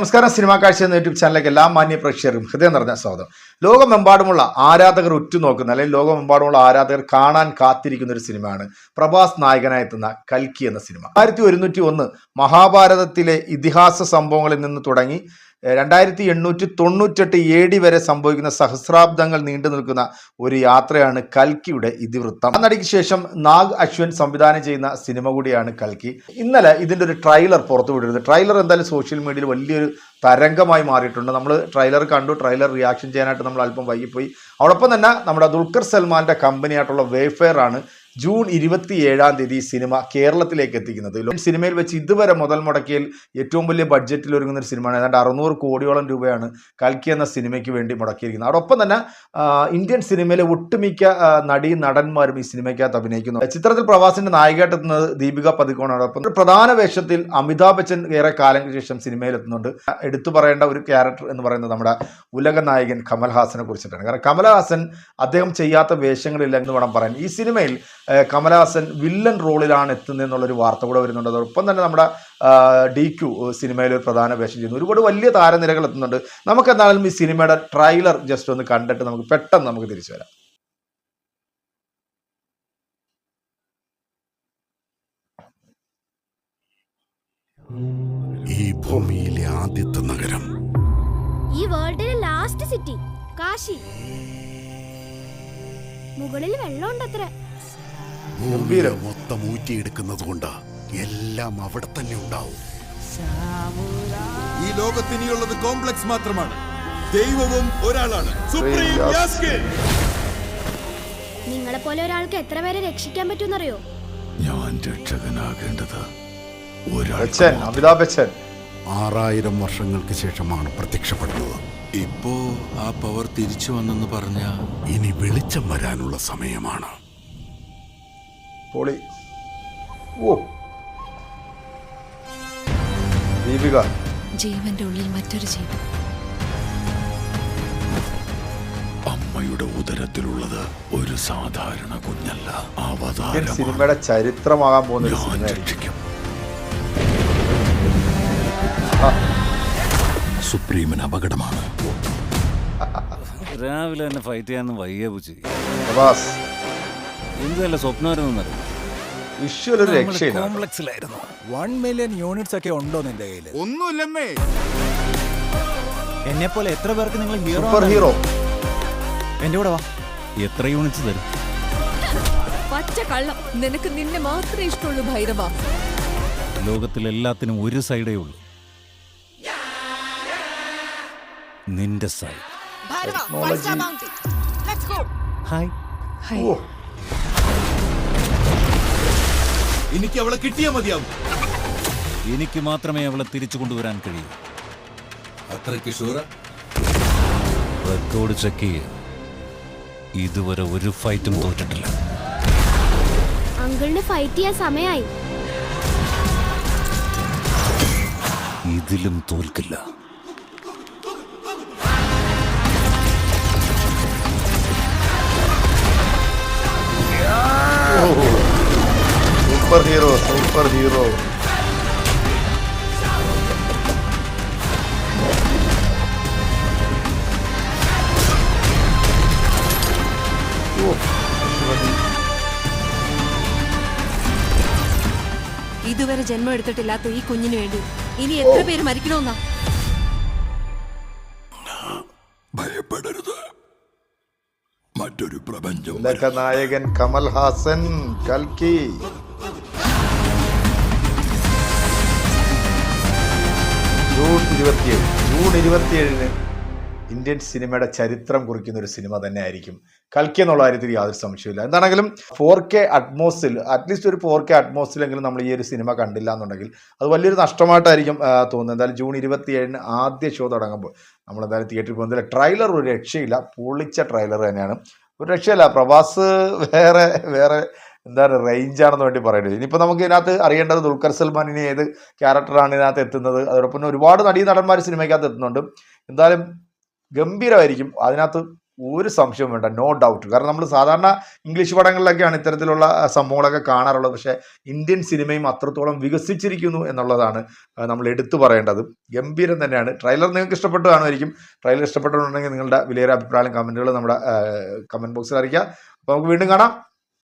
നമസ്കാരം. സിനിമാ കാഴ്ച എന്ന യൂട്യൂബ് ചാനലിലേക്ക് എല്ലാ മാന്യ പ്രേക്ഷകർക്കും ഹൃദയം നിറഞ്ഞ സ്വാഗതം. ലോകമെമ്പാടുമുള്ള ആരാധകർ ഉറ്റുനോക്കുന്ന അല്ലെങ്കിൽ ലോകമെമ്പാടുമുള്ള ആരാധകർ കാണാൻ കാത്തിരിക്കുന്ന ഒരു സിനിമയാണ് പ്രഭാസ് നായകനായി എത്തുന്ന കൽക്കി എന്ന സിനിമ. ആയിരത്തി ഒരുന്നൂറ്റി ഒന്ന് മഹാഭാരതത്തിലെ ഇതിഹാസ സംഭവങ്ങളിൽ നിന്ന് തുടങ്ങി രണ്ടായിരത്തി എണ്ണൂറ്റി തൊണ്ണൂറ്റെട്ട് എ ഡി വരെ സംഭവിക്കുന്ന സഹസ്രാബ്ദങ്ങൾ നീണ്ടു നിൽക്കുന്ന ഒരു യാത്രയാണ് കൽക്കിയുടെ ഇതിവൃത്തം. നടിക്ക് ശേഷം നാഗ് അശ്വൻ സംവിധാനം ചെയ്യുന്ന സിനിമ കൂടിയാണ് കൽക്കി. ഇന്നലെ ഇതിന്റെ ഒരു ട്രെയിലർ പുറത്തു വിടരുത് ട്രെയിലർ എന്തായാലും സോഷ്യൽ മീഡിയയിൽ വലിയൊരു തരംഗമായി മാറിയിട്ടുണ്ട്. നമ്മൾ ട്രെയിലർ കണ്ടു ട്രെയിലർ റിയാക്ഷൻ ചെയ്യാനായിട്ട് നമ്മൾ അല്പം വൈകിപ്പോയി. അതോടൊപ്പം തന്നെ നമ്മുടെ ദുൽഖർ സൽമാന്റെ കമ്പനിയായിട്ടുള്ള വേഫെയർ ആണ് ജൂൺ ഇരുപത്തി ഏഴാം തീയതി സിനിമ കേരളത്തിലേക്ക് എത്തിക്കുന്നത്. സിനിമയിൽ വെച്ച് ഇതുവരെ മുതൽ മുടക്കിയിൽ ഏറ്റവും വലിയ ബഡ്ജറ്റിൽ ഒരുങ്ങുന്ന ഒരു സിനിമയാണ്. ഏതാണ്ട് അറുന്നൂറ് കോടിയോളം രൂപയാണ് കൽക്കി എന്ന സിനിമയ്ക്ക് വേണ്ടി മുടക്കിയിരിക്കുന്നത്. അതോടൊപ്പം തന്നെ ഇന്ത്യൻ സിനിമയിലെ ഒട്ടുമിക്ക നടീ നടന്മാരും ഈ സിനിമയ്ക്കകത്ത് അഭിനയിക്കുന്നു. ചിത്രത്തിൽ പ്രവാസിന്റെ നായികയായിട്ട് എത്തുന്നത് ദീപിക പതിക്കോണാണ് പ്രധാന വേഷത്തിൽ അമിതാഭ് ബച്ചൻ ഏറെ കാലങ്ങൾക്ക് ശേഷം സിനിമയിൽ എത്തുന്നുണ്ട്. എടുത്തു പറയേണ്ട ഒരു ക്യാരക്ടർ എന്ന് പറയുന്നത് നമ്മുടെ ഉലക നായകൻ കമൽഹാസനെ കുറിച്ചിട്ടാണ്. കാരണം കമൽഹാസൻ അദ്ദേഹം ചെയ്യാത്ത വേഷങ്ങളില്ല എന്ന് വേണം പറയാൻ. ഈ സിനിമയിൽ ഏഹ്, കമൽഹാസൻ വില്ലൻ റോളിലാണ് എത്തുന്നത് എന്നുള്ളൊരു വാർത്ത കൂടെ വരുന്നുണ്ട്. അതോടൊപ്പം തന്നെ നമ്മുടെ ഡി ക്യു സിനിമയിൽ ഒരു പ്രധാന വേഷം ചെയ്യുന്നു. ഒരുപാട് വലിയ താരനിരകൾ എത്തുന്നുണ്ട്. നമുക്ക് എന്തായാലും ഈ സിനിമയുടെ ട്രെയിലർ ജസ്റ്റ് ഒന്ന് കണ്ടിട്ട് നമുക്ക് പെട്ടെന്ന് നമുക്ക് തിരിച്ചു വരാം. ഈ ഭൂമിയിലെ ആദ്യത്തെ നഗരം. ഈ വേൾഡിലെ ലാസ്റ്റ് സിറ്റി കാശി. മുകളിൽ വെള്ളമുണ്ടത്ര ഭൂമിയിലെ മൊത്തം ഊറ്റിയെടുക്കുന്നത് കൊണ്ട് എല്ലാം അവിടെ തന്നെ ഉണ്ടാവും. ഈ ലോകത്തിനിയുള്ളത് കോംപ്ലക്സ് മാത്രമാണ്. ദൈവവും ഒരാളാണ്. സുപ്രീം നിങ്ങളെ പോലെ ഒരാൾക്ക് എത്ര പേരെ രക്ഷിക്കാൻ പറ്റുമെന്നറിയോ? ഞാൻ രക്ഷകനാകേണ്ടത് ബച്ചൻ അമിതാഭ് ബച്ചൻ. ആറായിരം വർഷങ്ങൾക്ക് ശേഷമാണ് പ്രത്യക്ഷപ്പെടുന്നത്. ഇപ്പോ ആ പവർ തിരിച്ചു വന്നെന്ന് പറഞ്ഞ ഇനി വെളിച്ചം വരാനുള്ള സമയമാണ്. പൊളി. ഓ ദീപിക. ജീവന്റെ ഉള്ളിൽ മറ്റൊരു ജീവൻ. അമ്മയുടെ ഉദരത്തിലുള്ളത് ഒരു സാധാരണ കുഞ്ഞല്ല. അവതാരം സിനിമയുടെ ചരിത്രമാകാൻ പോകുന്ന ഒരു ഞാൻ സിനിമയായിരിക്കും. രക്ഷിക്കും. സുപ്രീമിന് അപകടമാണ്. രാവിലെ തന്നെ ഫൈറ്റ് ചെയ്യാന്ന് വയ്യ പൂച്ചി. പ്രഭാസ് വിഷ്വൽ ഒരു രക്ഷയില്ല. കോംപ്ലക്സിലായിരുന്നു. വൺ മില്യൺ യൂണിറ്റ്സ് ഒക്കെ ഉണ്ടോ നിന്റെ കയ്യിൽ ഒന്നുമില്ലമ്മേ. എന്നെ പോലെ എത്ര പേർക്ക് നിങ്ങൾ ഹീറോ സൂപ്പർ ഹീറോ എന്റെ കൂടെ വാ. എത്ര യൂണിറ്റ്സ് തരും? പച്ച കള്ളം. നിനക്ക് നിന്നെ മാത്രമേ ഇഷ്ടമുള്ളൂ ഭൈരവ. ലോകത്തിൽ എല്ലാത്തിനും ഒരു സൈഡേ ഉള്ളൂ. നിന്റെ സൈഡ് ഹായ് ഓ എനിക്ക് അവളെ കിട്ടിയാ മതിയാവും. എനിക്ക് മാത്രമേ അവളെ തിരിച്ചു കൊണ്ടുവരാൻ കഴിയൂ. അത്രയ്ക്ക് ഷൂറ റെക്കോർഡ് ചെക്ക് ചെയ്യ. ഇതുവരെ ഒരു ഫൈറ്റും തോറ്റിട്ടില്ല. അങ്കിളിന് ഫൈറ്റ് ചെയ്യാൻ സമയായി. ഇതിലും തോൽക്കില്ല. സൂപ്പർ ഹീറോ സൂപ്പർ ഹീറോ ഇതുവരെ ജന്മം എടുത്തിട്ടില്ലാത്ത ഈ കുഞ്ഞിന് വേണ്ടി. ഇനി എത്ര പേര് മരിക്കണമെന്നാ? ഭയപ്പെടരുത്. മറ്റൊരു പ്രപഞ്ചം നായകൻ കമൽ ഹാസൻ കൽക്കി. ഇരുപത്തിയേഴ്. ജൂൺ ഇരുപത്തിയേഴിന് ഇന്ത്യൻ സിനിമയുടെ ചരിത്രം കുറിക്കുന്ന ഒരു സിനിമ തന്നെ ആയിരിക്കും കൽക്കി എന്നുള്ള കാര്യത്തിൽ യാതൊരു സംശയമില്ല എന്താണെങ്കിലും ഫോർ കെ അറ്റ്മോസിൽ അറ്റ്ലീസ്റ്റ് ഒരു ഫോർ കെ അറ്റ്മോസിലെങ്കിലും നമ്മൾ ഈ ഒരു സിനിമ കണ്ടില്ല എന്നുണ്ടെങ്കിൽ അത് വലിയൊരു നഷ്ടമായിട്ടായിരിക്കും തോന്നുന്നത്. എന്തായാലും ജൂൺ ഇരുപത്തിയേഴിന് ആദ്യ ഷോ തുടങ്ങുമ്പോൾ നമ്മൾ എന്തായാലും തിയേറ്ററിൽ പോകുന്നതിൽ ട്രെയിലർ ഒരു രക്ഷയില്ല. പൊളിച്ച ട്രെയിലർ തന്നെയാണ്. ഒരു രക്ഷയില്ല. പ്രവാസ് വേറെ വേറെ എന്താ പറയുക റേഞ്ചാണെന്ന് വേണ്ടി പറയുന്നത്. ഇനിയിപ്പോൾ നമുക്ക് ഇതിനകത്ത് അറിയേണ്ടത് ദുൽഖർ സൽമാൻ ഇനി ഏത് ക്യാരക്ടറാണ് ഇതിനകത്ത് എത്തുന്നത്? അതോടൊപ്പം ഒരുപാട് നടീ നടന്മാർ സിനിമയ്ക്കകത്ത് എത്തുന്നുണ്ട്. എന്തായാലും ഗംഭീരമായിരിക്കും. അതിനകത്ത് ഒരു സംശയവും വേണ്ട നോ ഡൗട്ട് കാരണം നമ്മൾ സാധാരണ ഇംഗ്ലീഷ് പടങ്ങളിലൊക്കെയാണ് ഇത്തരത്തിലുള്ള സംഭവങ്ങളൊക്കെ കാണാറുള്ളത്. പക്ഷേ ഇന്ത്യൻ സിനിമയും അത്രത്തോളം വികസിച്ചിരിക്കുന്നു എന്നുള്ളതാണ് നമ്മൾ എടുത്തു പറയേണ്ടത്. ഗംഭീരം തന്നെയാണ്. ട്രെയിലർ നിങ്ങൾക്ക് ഇഷ്ടപ്പെട്ടു കാണുമായിരിക്കും. ട്രെയിലർ ഇഷ്ടപ്പെട്ടിട്ടുണ്ടെങ്കിൽ നിങ്ങളുടെ വിലയേറെ അഭിപ്രായം കമന്റുകൾ നമ്മുടെ കമന്റ് ബോക്സിൽ അറിയിക്കുക. അപ്പോൾ നമുക്ക് വീണ്ടും കാണാം.